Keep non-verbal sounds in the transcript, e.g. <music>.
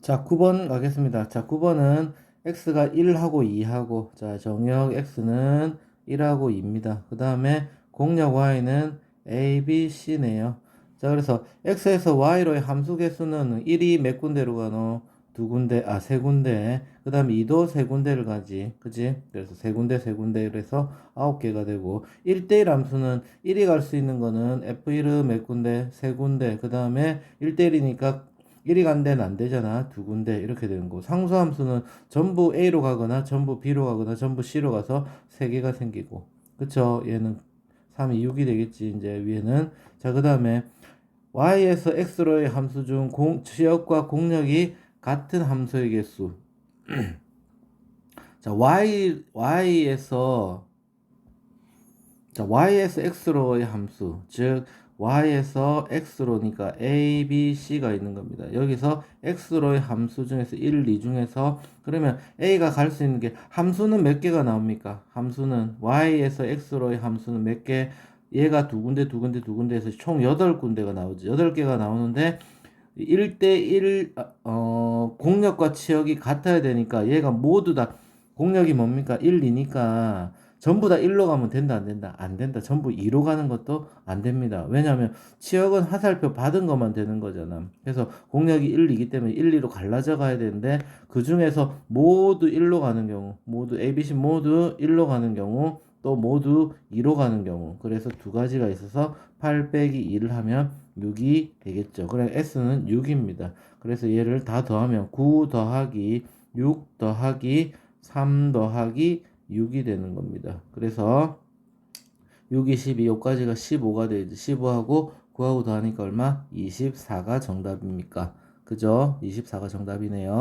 자, 9번 가겠습니다. 자, 9번은 x가 1하고 2하고, 자, 정역 x는 1하고 2입니다. 그 다음에 공역 y는 a, b, c네요. 자, 그래서 x에서 y로의 함수 개수는 1이 몇 군데로 가노? 두 군데, 아, 세 군데. 그 다음에 2도 세 군데를 가지. 그지? 그래서 세 군데, 세 군데. 그래서 아홉 개가 되고, 1대1 함수는 1이 갈 수 있는 거는 f1은 몇 군데? 세 군데. 그 다음에 1대1이니까 1이 간 데는 안 되잖아. 두 군데. 이렇게 되는 거. 상수함수는 전부 A로 가거나, 전부 B로 가거나, 전부 C로 가서 세 개가 생기고. 그쵸? 얘는 3이 6이 되겠지. 이제 위에는. 자, 그 다음에 y에서 x로의 함수 중 공, 지역과 공역이 같은 함수의 개수. <clears throat> 자, y, y에서, 자, y에서 x로의 함수. 즉, y에서 x로니까 a, b, c가 있는 겁니다. 여기서 x로의 함수 중에서 1, 2 중에서 그러면 a가 갈 수 있는 게 함수는 몇 개가 나옵니까? 함수는 y에서 x로의 함수는 몇 개? 얘가 두 군데, 두 군데, 두 군데에서 총 8군데가 나오지. 8개가 나오는데 1대1 어, 공력과 치역이 같아야 되니까 얘가 모두 다 공력이 뭡니까? 1, 2니까 전부 다 1로 가면 된다 안 된다? 안 된다. 전부 2로 가는 것도 안 됩니다. 왜냐하면 치역은 화살표 받은 것만 되는 거잖아. 그래서 공력이 1, 2기 때문에 1, 2로 갈라져 가야 되는데 그 중에서 모두 1로 가는 경우, 모두 A, B, C 모두 1로 가는 경우, 또 모두 2로 가는 경우. 그래서 두 가지가 있어서 8 빼기 2를 하면 6이 되겠죠. 그래 S는 6입니다. 그래서 얘를 다 더하면 9 더하기 6 더하기 3 더하기 6이 되는 겁니다. 그래서 6이 12, 여기까지가 15가 되지. 15하고 9하고 더하니까 얼마? 24가 정답입니까? 그죠? 24가 정답이네요.